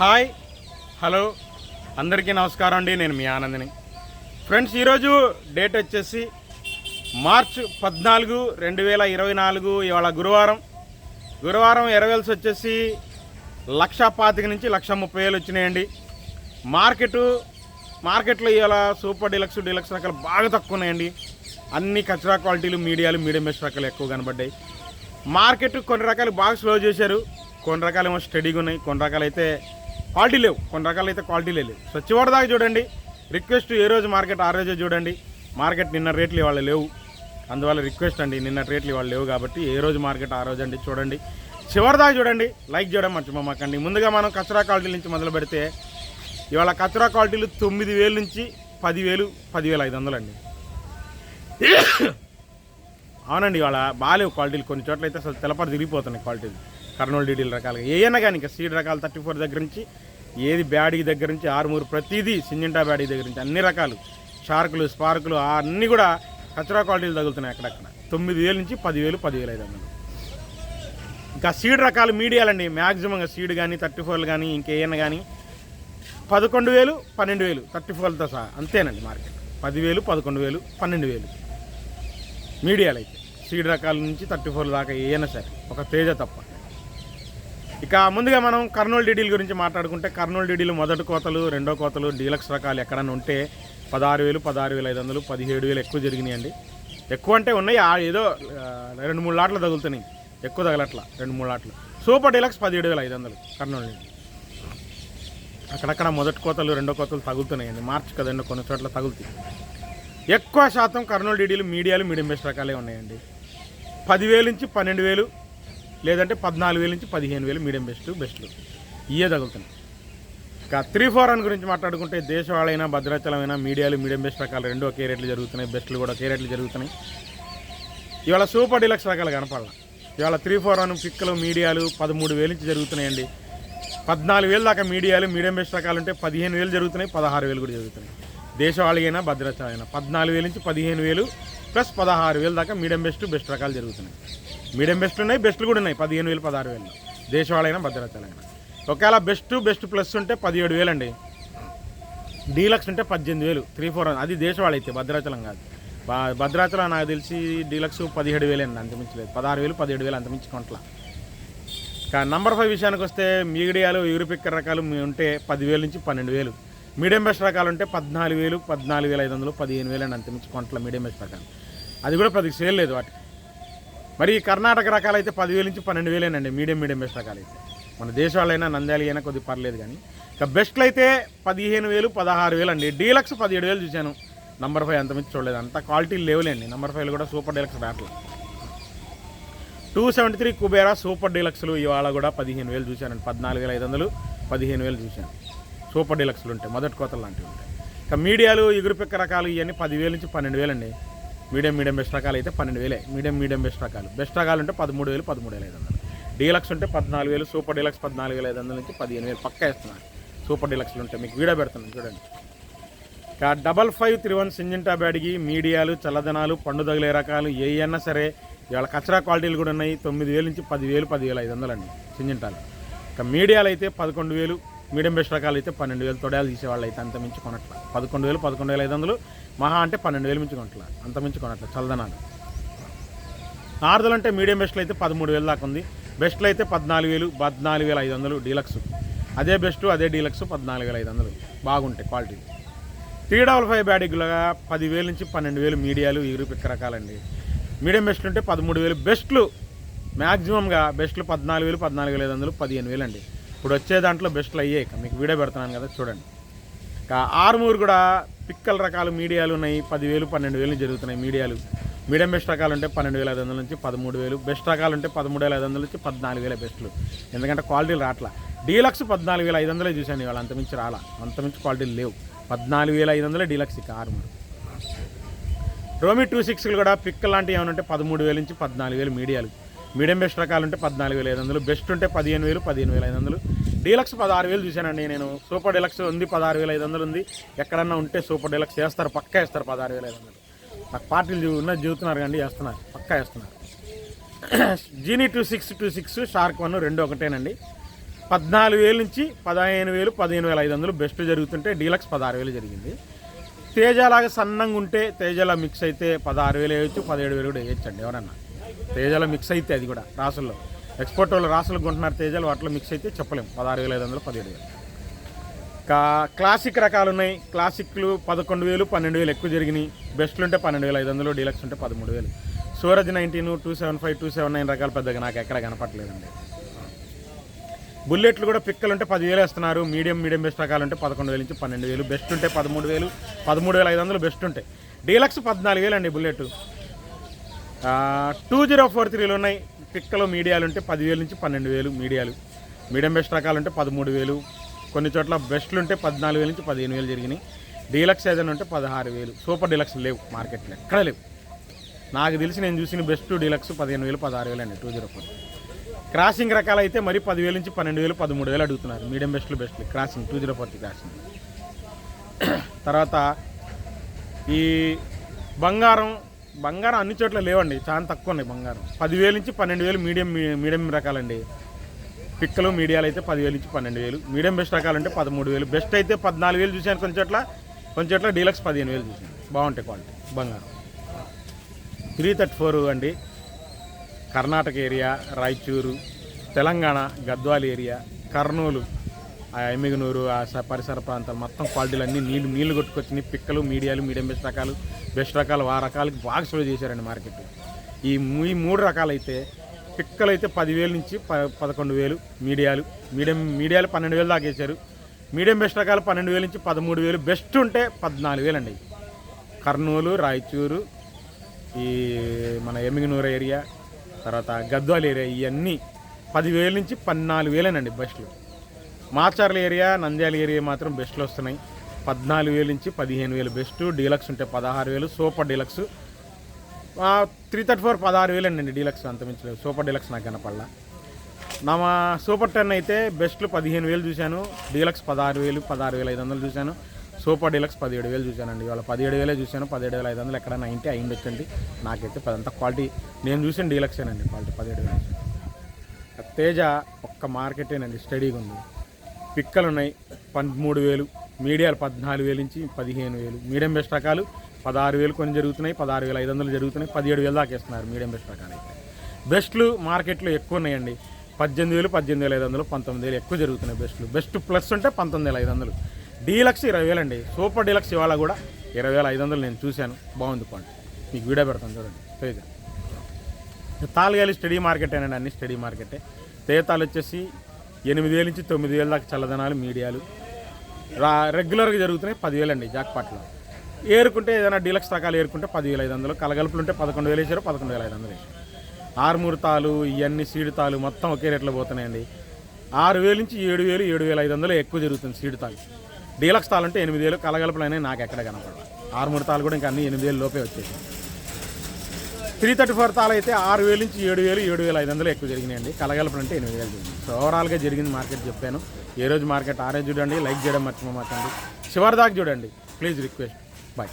Hi hello అందరికీ నమస్కారం అండి నేను మీ ఆనందిని. ఫ్రెండ్స్ ఈరోజు డేట్ వచ్చేసి మార్చ్ పద్నాలుగు రెండు వేల ఇరవై నాలుగు ఇవాళ గురువారం. గురువారం ఎరవేల్స్ వచ్చేసి లక్ష పాతిక నుంచి లక్ష ముప్పై వేలు వచ్చినాయండి. మార్కెట్ మార్కెట్లో ఇవాళ సూపర్ డిలక్స్ డిలక్స్ రకాలు బాగా తక్కువ ఉన్నాయండి. అన్ని కచరా క్వాలిటీలు మీడియాలు మీడియం బెస్ట్ రకాలు ఎక్కువ కనబడ్డాయి. మార్కెట్ కొన్ని రకాలు బాగా స్లో చేశారు. కొన్ని రకాలు ఏమో స్టడీగా ఉన్నాయి. కొన్ని రకాలు అయితే క్వాలిటీ లేవు. కొన్ని రకాలు అయితే క్వాలిటీ లేవు. సో చివరి దాకా చూడండి. రిక్వెస్ట్ ఏ రోజు మార్కెట్ ఆ రోజే చూడండి. మార్కెట్ నిన్న రేట్లు ఇవాళ లేవు. అందువల్ల రిక్వెస్ట్ అండి నిన్న రేట్లు ఇవాళ లేవు కాబట్టి ఏ రోజు మార్కెట్ ఆ రోజు అండి చూడండి. చివరి దాకా చూడండి. లైక్ చేయడం మర్చిపోమాకండి. ముందుగా మనం కచరా క్వాలిటీ నుంచి మొదలు పెడితే ఇవాళ కచరా క్వాలిటీలు తొమ్మిది వేలు నుంచి పదివేలు పదివేల ఐదు వందలు అండి. అవునండి ఇవాళ బాగాలేవు క్వాలిటీలు. కొన్ని చోట్ల అయితే అసలు తెలపర తిరిగిపోతున్నాయి క్వాలిటీలు. కర్నూలు డీడీల రకాలుగా. ఏమైనా కానీ ఇంకా సీడ్ రకాలు థర్టీ ఫోర్ దగ్గర నుంచి ఏది బ్యాడీ దగ్గర నుంచి ఆరుమూరు ప్రతిదీ సింజంటా బ్యాడీ దగ్గర నుంచి అన్ని రకాలు. షార్కులు స్పార్కులు అన్నీ కూడా కచరా క్వాలిటీలు తగులుతున్నాయి అక్కడక్కడ. తొమ్మిది వేలు నుంచి పదివేలు పదివేలు ఐదు వందలు. ఇంకా సీడ్ రకాలు మీడియాలండి. మ్యాక్సిమంగా సీడ్ కానీ థర్టీ ఫోర్లు కానీ ఇంకేమైనా కానీ పదకొండు వేలు పన్నెండు వేలు థర్టీ ఫోర్లతో సహా. అంతేనండి మార్కెట్. పదివేలు పదకొండు వేలు పన్నెండు వేలు. మీడియాలు అయితే సీడ్ రకాల నుంచి థర్టీ ఫోర్ దాకా ఏమైనా సరే. ఒక తేజ తప్ప. ఇక ముందుగా మనం కర్నూలు డీడీల గురించి మాట్లాడుకుంటే కర్నూలు డీడీలు మొదటి కోతలు రెండో కోతలు డీలక్స్ రకాలు ఎక్కడన్నా ఉంటే పదహారు వేలు పదహారు వేల ఐదు వందలు పదిహేడు వేలు ఎక్కువ జరిగినాయండి. ఎక్కువ అంటే ఉన్నాయి. ఆ ఏదో రెండు మూడు లాట్లు తగులుతున్నాయి. ఎక్కువ తగలట్ల రెండు మూడు లాట్లు. సూపర్ డీలక్స్ పదిహేడు వేల ఐదు వందలు కర్నూలు డీడీ. అక్కడక్కడ మొదటి కోతలు రెండో కోతలు తగులుతున్నాయండి. మార్చి కదండి కొన్ని చోట్ల తగులుతాయి. ఎక్కువ శాతం కర్నూలు డీడీలు మీడియాలు మీడియం బెస్ట్ రకాలే ఉన్నాయండి. పదివేలు నుంచి పన్నెండు వేలు లేదంటే పద్నాలుగు వేలు నుంచి పదిహేను వేలు మీడియం బెస్ట్ బెస్ట్లు ఇవే తగులుతున్నాయి. ఇంకా త్రీ ఫోర్ వన్ గురించి మాట్లాడుకుంటే దేశవాళైనా భద్రాచలమైనా మీడియాలు మీడియం బెస్ట్ రకాలు రెండు ఒకే రేట్లు జరుగుతున్నాయి బెస్ట్లు కూడా ఒకే రేట్లు జరుగుతున్నాయి. ఇవాళ సూపర్ డిలక్స్ రకాలు కనపడాల. ఇవాళ త్రీ ఫోర్ వన్ పిక్కలు మీడియాలు పదమూడు వేలు నుంచి జరుగుతున్నాయండి. పద్నాలుగు వేలు దాకా మీడియాలు మీడియం బెస్ట్ రకాలు ఉంటే పదిహేను వేలు జరుగుతున్నాయి పదహారు వేలు కూడా జరుగుతున్నాయి. దేశవాళిగైనా భద్రాచలైనా పద్నాలుగు వేలు నుంచి పదిహేను వేలు ప్లస్ పదహారు వేలు దాకా మీడియం బెస్ట్ బెస్ట్ రకాలు జరుగుతున్నాయి. మీడియం బెస్ట్ ఉన్నాయి బెస్ట్లు కూడా ఉన్నాయి. పదిహేను వేలు పదహారు వేలు. దేశవాళైనా భద్రాచలైనా ఒకవేళ బెస్ట్ బెస్ట్ ప్లస్ ఉంటే పదిహేడు వేలు అండి డీలక్స్ ఉంటే పద్దెనిమిది వేలు త్రీ ఫోర్ అది దేశవాళి అయితే భద్రాచలం కాదు. బా- భద్రాచలం నాకు తెలిసి డీలక్స్ పదిహేడు వేలు అండి అంతమించలేదు పదహారు వేలు పదిహేడు వేలు అంతమించి కొంట్ల. ఇక నంబర్ ఫైవ్ విషయానికి వస్తే మీడియాలు యూరిపిక్కర్ రకాలు మీ ఉంటే పదివేలు నుంచి పన్నెండు వేలు. మీడియం బెస్ట్ రకాలు ఉంటే పద్నాలుగు వేలు పద్నాలుగు వేల ఐదు వందలు పదిహేను వేలు అండి అంతమించి కొంటల మీడియం బెస్ట్ రకాలు. అది కూడా పది సేల్ లేదు వాటికి. మరి ఈ కర్ణాటక రకాలు అయితే పదివేలు నుంచి పన్నెండు వేలేనండి మీడియం మీడియం బెస్ట్ రకాలు అయితే మన దేశాలైనా నంద్యాలి అయినా కొద్దిగా పర్లేదు కానీ. ఇక బెస్ట్లు అయితే పదిహేను వేలు పదహారు వేలు అండి. డీలక్స్ పదిహేడు వేలు చూశాను. నంబర్ ఫైవ్ అంత మించి చూడలేదు. అంత క్వాలిటీ లేవులేండి నంబర్ ఫైవ్లు కూడా సూపర్ డీలక్స్ బ్యాట్లు two seventy three Kubera super డీలక్స్లు ఇవాళ కూడా పదిహేను వేలు చూశానండి. పద్నాలుగు వేల ఐదు వందలు పదిహేను వేలు చూశాను. సూపర్ డీలక్స్లు ఉంటాయి. మొదటి కోతలు లాంటివి ఉంటాయి. ఇక మీడియాలు ఎగురుపిక్క రకాలు ఇవన్నీ పదివేలు నుంచి పన్నెండు వేలు అండి మీడియం మీడియం బెస్ట్ రకాలు అయితే పన్నెండు వేలే. మీడియం మీడియం బెస్ట్ రకాలు. బెస్ట్ రకాలు ఉంటే పదమూడు వేలు పదమూడు వేల ఐదు వందలు. డీలక్స్ ఉంటే పద్నాలుగు వేలు సూపర్ డీలక్స్ పద్నాలుగు వేల ఐదు వందల నుంచి పదిహేను వేలు. పక్క వేస్తున్నాను సూపర్ డీలక్స్లు ఉంటాయి మీకు వీడియో పెడుతున్నాను చూడండి. Double five three one Syngenta బ్యాడ్కి మీడియాలు చల్లదనాలు పండు తగిలే రకాలు ఏ అన్నా సరే ఇవాళ కచరా క్వాలిటీలు కూడా ఉన్నాయి. తొమ్మిది వేలు నుంచి పదివేలు పదివేల ఐదు వందలు అండి సింజంటాలు. ఇక మీడియాలు అయితే పదకొండు వేలు మీడియం బెస్ట్ రకాలు అయితే పన్నెండు వేలు తొడయాలు తీసేవాళ్ళు అయితే అంత మించి కొనట్ల. పదకొండు వేలు పదకొండు వేల ఐదు వందలు మహా అంటే పన్నెండు వేలు మించి కొనట్ల. అంత మించి కొనట్ల చల్లదనాలు ఆరుదలు అంటే మీడియం బెస్ట్లు అయితే పదమూడు వేలు దాకా ఉంది. బెస్ట్లు అయితే పద్నాలుగు వేలు పద్నాలుగు వేల ఐదు వందలు డీలక్స్. అదే బెస్ట్ అదే డీలక్స్ పద్నాలుగు వేల ఐదు వందలు. బాగుంటాయి క్వాలిటీ. త్రీ డబల్ ఫైవ్ బ్యాడిగ్లుగా పదివేలు నుంచి పన్నెండు వేలు మీడియాలు ఇరు పిక్క రకాలండి. మీడియం బెస్ట్లు ఉంటే పదమూడు వేలు. బెస్ట్లు మ్యాక్సిమంగా బెస్ట్లు పద్నాలుగు వేలు పద్నాలుగు వేల ఐదు వందలు పదిహేను వేలు అండి ఇప్పుడు వచ్చే దాంట్లో బెస్ట్లు అయ్యాయి ఇక. మీకు వీడియో పెడుతున్నాను కదా చూడండి. ఇక ఆరుమూరు కూడా పిక్కల రకాలు మీడియాలు ఉన్నాయి. పదివేలు పన్నెండు వేలు జరుగుతున్నాయి మీడియాలు. మీడియం బెస్ట్ రకాలు ఉంటే పన్నెండు వేల ఐదు వందల నుంచి పదమూడు వేలు బెస్ట్ రకాలు ఉంటే పదమూడు వేల ఐదు వందల నుంచి పద్నాలుగు వేల బెస్ట్లు. ఎందుకంటే క్వాలిటీలు రాట్లా. డీలక్స్ పద్నాలుగు వేల ఐదు వందలే చూశాను ఇవాళ అంతమించి రాలా. అంతమించి క్వాలిటీలు లేవు. పద్నాలుగు వేల ఐదు వందలే డీలక్స్ ఇక ఆరుమూరు. రోమి టూ సిక్స్లు కూడా పిక్ లాంటివి ఏమైనా ఉంటే పదమూడు వేల నుంచి పద్నాలుగు వేలు మీడియాలు. మీడియం బెస్ట్ రకాలు ఉంటే పద్నాలుగు వేల ఐదు వందలు బెస్ట్ ఉంటే పదిహేను వేలు పదిహేను వేల ఐదు వందలు. డీలక్స్ పదహారు వేలు చూశానండి నేను. సూపర్ డీలక్స్ ఉంది పదహారు వేల ఐదు వందలు ఉంది. ఎక్కడన్నా ఉంటే సూపర్ డీలక్స్ వేస్తారు పక్కా వేస్తారు పదహారు వేల ఐదు వందలు. నాకు పార్టీలు ఉన్నది చూస్తున్నారు కానీ చేస్తున్నారు పక్కా వేస్తున్నారు Genie two six two six shark one రెండు ఒకటేనండి. పద్నాలుగు వేలు నుంచి పదిహేను వేలు పదిహేను వేల ఐదు వందలు బెస్ట్ జరుగుతుంటే డీలక్స్ పదహారు వేలు జరిగింది. తేజలాగా సన్నంగా ఉంటే తేజలా మిక్స్ అయితే పదహారు వేలు వేయచ్చు పదిహేడు వేలు కూడా వేయచ్చు అండి ఎవరన్నా. తేజలా మిక్స్ అయితే అది కూడా రాసుల్లో. ఎక్స్పోర్ట్ వాళ్ళు రాసులు కొంటున్నారు తేజాలు వాటిలో మిక్స్ అయితే చెప్పలేము. పదహారు వేల ఐదు వందలు పదిహేడు వేలు. కా క్లాసిక్ రకాలు ఉన్నాయి. క్లాసిక్లు పదకొండు వేలు పన్నెండు వేలు ఎక్కువ జరిగినాయి. బెస్ట్లు ఉంటే పన్నెండు వేల ఐదు వందలు డీలక్స్ ఉంటే పదమూడు వేలు. Suraj nineteen two seven five two seven nine రకాలు పెద్దగా నాకు ఎక్కడ కనపట్లేదండి బుల్లెట్లు కూడా పిక్కలు ఉంటే పదివేలు వేస్తున్నారు. మీడియం మీడియం బెస్ట్ రకాలు ఉంటే పదకొండు వేలు నుంచి పన్నెండు వేలు. బెస్ట్ ఉంటే పదమూడు వేలు పదమూడు వేల ఐదు వందలు బెస్ట్ ఉంటాయి. డీలక్స్ పద్నాలుగు వేలు అండి బుల్లెట్ టూ జీరో ఫోర్ త్రీలు ఉన్నాయి. పిక్కలో మీడియాలు ఉంటే పదివేలు నుంచి పన్నెండు వేలు మీడియాలు. మీడియం బెస్ట్ రకాలు ఉంటే పదమూడు వేలు కొన్ని చోట్ల బెస్ట్లు ఉంటే పద్నాలుగు వేలు నుంచి పదిహేను వేలు జరిగినాయి. డీలక్స్ ఏదైనా ఉంటే పదహారు వేలు సూపర్ డీలక్స్ లేవు మార్కెట్లో ఎక్కడ లేవు. నాకు తెలిసి నేను చూసిన బెస్ట్ డీలక్స్ పదిహేను వేలు పదహారు వేలు అండి టూ జీరో ఫోర్ క్రాసింగ్ రకాలు అయితే మరి పదివేల నుంచి పన్నెండు వేలు పదమూడు వేలు అడుగుతున్నారు. మీడియం బెస్ట్లు బెస్ట్లు. Crossing two zero forty crossing. తర్వాత ఈ బంగారం బంగారం అన్ని చోట్ల లేవండి చాలా తక్కువ ఉన్నాయి బంగారం. పదివేలు నుంచి పన్నెండు వేలు మీడియం మీడియం రకాలండి. పిక్కలు మీడియాలు అయితే పదివేలు నుంచి పన్నెండు వేలు. మీడియం బెస్ట్ రకాలు అంటే పదమూడు వేలు. బెస్ట్ అయితే పద్నాలుగు వేలు చూశాను కొన్ని చోట్ల. కొన్ని చోట్ల డీలక్స్ పదిహేను వేలు చూశాను. బాగుంటాయి క్వాలిటీ బంగారం. త్రీ థర్టీ ఫోర్ అండి. కర్ణాటక ఏరియా రాయచూరు తెలంగాణ గద్వాల్ ఏరియా కర్నూలు ఆ ఎమ్మిగనూరు ఆ స- పరిసర ప్రాంతాలు. మొత్తం క్వాలిటీలు అన్నీ నీళ్ళు నీళ్ళు కొట్టుకొచ్చినాయి. పిక్కలు మీడియాలు మీడియం బెస్ట్ రకాలు. బెస్ట్ రకాలు ఆ రకాలకి బాగా స్టోర్ చేశారండి మార్కెట్. ఈ మూ- ఈ మూడు రకాలైతే పిక్కలు అయితే పదివేలు నుంచి ప పదకొండు వేలు మీడియాలు. మీడియం మీడియాలు పన్నెండు వేలు దాకా వేశారు. మీడియం బెస్ట్ రకాలు పన్నెండు వేలు నుంచి పదమూడు వేలు బెస్ట్ ఉంటే పద్నాలుగు వేలు అండి కర్నూలు రాయచూరు ఈ మన ఎమ్మిగనూరు ఏరియా తర్వాత గద్వాల ఏరియా ఇవన్నీ పదివేల నుంచి పద్నాలుగు వేలేనండి బెస్ట్లు. మాచార్ల ఏరియా నంద్యాల ఏరియా మాత్రం బెస్ట్లు వస్తున్నాయి. పద్నాలుగు వేలు నుంచి పదిహేను వేలు. బెస్ట్ డీలక్స్ ఉంటే పదహారు వేలు. Super deluxe. Three thirty four పదహారు వేలు అండి డీలక్స్ అంతమించలేదు సూపర్ డీలక్స్ నాకు కనపడలా. నా సూపర్ టెన్ అయితే బెస్ట్లు పదిహేను వేలు చూశాను. డీలక్స్ పదహారు వేలు పదహారు వేల ఐదు వందలు చూశాను. సూపర్ డీలక్స్ పదిహేడు వేలు చూశానండి. ఇవాళ పదిహేడు వేలే చూశాను. పదిహేడు వేల ఐదు వందలు ఎక్కడ నైంటీ అయింది వచ్చండి. నాకైతే అంత క్వాలిటీ. నేను చూసిన డీలక్సేనండి క్వాలిటీ పదిహేడు వేలు తేజ ఒక్క మార్కెటేనండి స్టడీగా ఉంది. పిక్కలు ఉన్నాయి పదమూడు వేలు. మీడియాలు పద్నాలుగు వేలు నుంచి పదిహేను వేలు. మీడియం బెస్ట్ రకాలు పదహారు వేలు కొన్ని జరుగుతున్నాయి పదహారు వేల ఐదు వందలు జరుగుతున్నాయి పదిహేడు వేలు దాకా ఇస్తున్నారు మీడియం బెస్ట్ రకాలు అయితే. బెస్ట్లు మార్కెట్లో ఎక్కువ ఉన్నాయండి. పద్దెనిమిది వేలు పద్దెనిమిది వేల ఐదు వందలు పంతొమ్మిది వేలు ఎక్కువ జరుగుతున్నాయి బెస్ట్లు. బెస్ట్ ప్లస్ ఉంటే పంతొమ్మిది వేల ఐదు వందలు. డీలక్స్ ఇరవై వేలు అండి. సూపర్ డీలక్స్ ఇవాళ కూడా ఇరవై వేల ఐదు వందలు నేను చూశాను. బాగుంది క్వాలిటీ మీకు వీడియో పెడతాను చూడండి. తేజ తాలుగాలి స్టడీ మార్కెటేనండి అన్ని స్టడీ మార్కెటే. తేతాలు వచ్చేసి ఎనిమిది వేల నుంచి తొమ్మిది వేల దాకా చల్లదనాలు మీడియాలు. రెగ్యులర్గా జరుగుతున్నాయి పదివేలు అండి జాక్పాట్లో. ఏరుకుంటే ఏదైనా డీలక్స్ రకాలు ఏరుకుంటే పదివేల ఐదు వందలు కలగలుపులు ఉంటే పదకొండు వేలు వేసారు పదకొండు వేల ఐదు వందలు వేసారు ఆరుమూరు తాలు ఇవన్నీ సీడు తాలు మొత్తం ఒకే రేట్లో పోతున్నాయండి. ఆరు వేలు నుంచి ఏడు వేలు ఏడు వేల ఐదు వందలు ఎక్కువ జరుగుతుంది సీడు తాలు. డీలక్స్ తాలు అంటే ఎనిమిది వేలు కలగలుపులు అనేవి నాకు ఎక్కడ కనపడదు ఆరుమూరు తాలు కూడా ఇంకా అన్ని ఎనిమిది వేలు లోపే వచ్చేసి. త్రీ థర్టీ ఫోర్ తాలు అయితే ఆరు వేలు నుంచి ఏడు వేలు ఏడు వేల ఐదు వందలు ఎక్కువ జరిగినాయండి. కలగలుపులు అంటే ఎనిమిది వేలు జరిగింది. సో ఓవరాల్గా జరిగింది మార్కెట్ చెప్పాను. ఏ రోజు మార్కెట్ ఆ రోజు చూడండి లైక్ చేయడం మర్చిపోమాకండి. చివరి దాకా చూడండి. Please request. బాయ్.